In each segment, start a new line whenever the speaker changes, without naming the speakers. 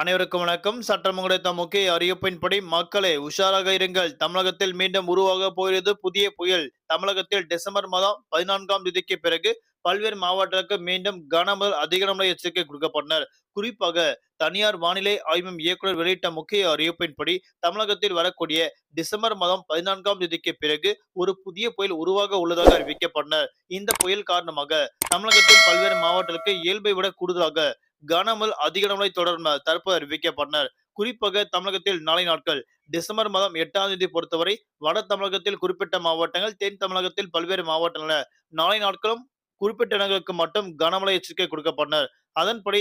அனைவருக்கும் வணக்கம். சட்டம் கிடைத்த முக்கிய அறிவிப்பின்படி மக்களே உஷாராக இருங்கள். தமிழகத்தில் மீண்டும் உருவாக போகிறது புதிய புயல். தமிழகத்தில் டிசம்பர் மாதம் பதினான்காம் தேதிக்கு பிறகு பல்வேறு மாவட்டங்களுக்கு மீண்டும் கனமுதல் அதிக எச்சரிக்கை கொடுக்கப்பட்டனர். குறிப்பாக தனியார் வானிலை ஆய்வு இயக்குநர் வெளியிட்ட முக்கிய அறிவிப்பின்படி தமிழகத்தில் வரக்கூடிய டிசம்பர் மாதம் பதினான்காம் தேதிக்கு பிறகு ஒரு புதிய புயல் உருவாக உள்ளதாக அறிவிக்கப்பட்டனர். இந்த புயல் காரணமாக தமிழகத்தில் பல்வேறு மாவட்டங்களுக்கு இயல்பை விட கூடுதலாக கனமல் அதிக மழை தொடரும் தற்போது அறிவிக்கப்பட்டனர். குறிப்பாக தமிழகத்தில் நாளை நாட்கள் டிசம்பர் மாதம் எட்டாம் தேதி பொறுத்தவரை வட தமிழகத்தில் குறிப்பிட்ட மாவட்டங்கள் தென் தமிழகத்தில் பல்வேறு மாவட்டங்கள் நாளை நாட்களும் குறிப்பிட்ட இடங்களுக்கு மட்டும் கனமழை எச்சரிக்கை கொடுக்கப்பட்டனர். அதன்படி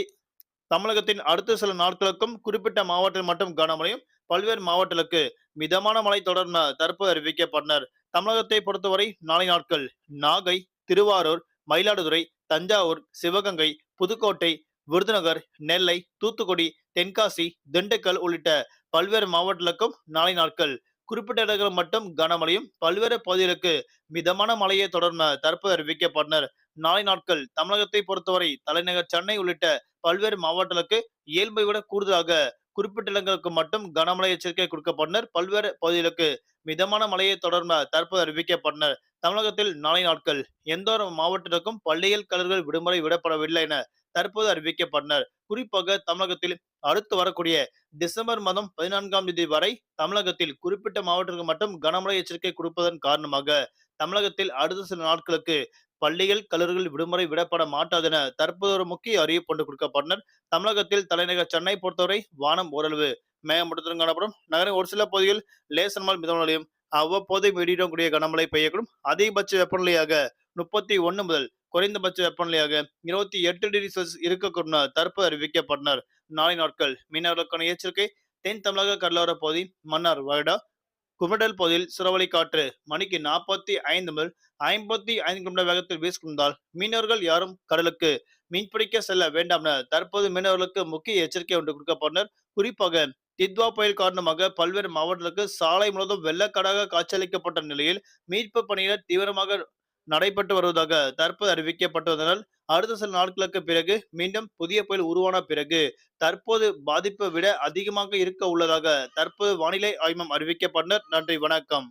தமிழகத்தின் அடுத்த சில நாட்களுக்கும் குறிப்பிட்ட மாவட்டத்தில் மட்டும் கனமழையும் பல்வேறு மாவட்டங்களுக்கு மிதமான மழை தொடர்ந்த தற்போது அறிவிக்கப்பட்டனர். தமிழகத்தை பொறுத்தவரை நாளை நாட்கள் நாகை திருவாரூர் மயிலாடுதுறை தஞ்சாவூர் சிவகங்கை புதுக்கோட்டை விருதுநகர் நெல்லை தூத்துக்குடி தென்காசி திண்டுக்கல் உள்ளிட்ட பல்வேறு மாவட்டங்களுக்கும் நாளை நாட்கள். குறிப்பிட்ட இடங்கள் மட்டும் கனமழையும் பல்வேறு பகுதிகளுக்கு மிதமான மழையை தொடர்ந்த தற்போது அறிவிக்கப்பட்டனர். நாளை நாட்கள் தமிழகத்தை பொறுத்தவரை தலைநகர் சென்னை உள்ளிட்ட பல்வேறு மாவட்டங்களுக்கு இயல்பை விட கூடுதலாக குறிப்பிட்ட இடங்களுக்கு மட்டும் கனமழை எச்சரிக்கை கொடுக்கப்பட்டனர். பல்வேறு பகுதிகளுக்கு மிதமான மழையை தொடர்ந்த தற்போது அறிவிக்கப்பட்டனர். தமிழகத்தில் நாளை நாட்கள் எந்த ஒரு மாவட்டத்திற்கும் பள்ளிகள் கலர்கள் விடுமுறை விடப்படவில்லை என தற்போது அறிவிக்கப்பட்டனர். குறிப்பாக தமிழகத்தில் அடுத்து வரக்கூடிய டிசம்பர் மாதம் பதினான்காம் தேதி வரை தமிழகத்தில் குறிப்பிட்ட மாவட்டங்களுக்கு மட்டும் கனமழை எச்சரிக்கை கொடுப்பதன் காரணமாக தமிழகத்தில் அடுத்த சில நாட்களுக்கு பள்ளிகள் கல்லூரிகள் விடுமுறை விடப்பட மாட்டாது என தற்போது ஒரு முக்கிய அறிவிப்பு ஒன்று கொடுக்கப்பட்டனர். தமிழகத்தில் தலைநகர் சென்னை பொறுத்தவரை வானம் ஓரளவு மேகமூட்டத்துடன் காணப்படும். நகரின் ஒரு சில பகுதியில் லேசன் மால் நிலையும் அவ்வப்போது வெளியிடக்கூடிய கனமழை பெய்யக்கூடும். அதிகபட்ச வெப்பநிலையாக முப்பத்தி ஒன்று முதல் குறைந்தபட்ச வெப்பநிலையாக இருபத்தி எட்டு டிகிரி செல்சியஸ் இருக்கக்கூடும் தற்போது அறிவிக்கப்பட்டனர். நாளை நாட்கள் மீனவர்களுக்கான எச்சரிக்கை தென் தமிழக கடலோர பகுதி மன்னார் வருடா குமடல் பகுதியில் சுரவழி காற்று மணிக்கு நாற்பத்தி ஐந்து முதல் ஐம்பத்தி ஐந்து கிலோமீட்டர் வேகத்தில் வீசுகின்றால் மீனவர்கள் யாரும் கடலுக்கு மீன்பிடிக்க செல்ல வேண்டாம் என தற்போது மீனவர்களுக்கு முக்கிய எச்சரிக்கை ஒன்று கொடுக்கப்பட்டனர். குறிப்பாக தித்வா புயல் காரணமாக பல்வேறு மாவட்டங்களுக்கு சாலை முழுவதும் வெள்ளக்காடாக காட்சியளிக்கப்பட்ட நிலையில் மீட்பு பணியினர் தீவிரமாக நடைபெற்று வருவதாக தற்போது அறிவிக்கப்பட்டுள்ளதனால் அடுத்த சில நாட்களுக்கு பிறகு மீண்டும் புதிய புயல் உருவான பிறகு தற்போது பாதிப்பை விட அதிகமாக இருக்க உள்ளதாக தற்போது வானிலை ஆய்வம் அறிவிக்கப்பட்டனர். நன்றி வணக்கம்.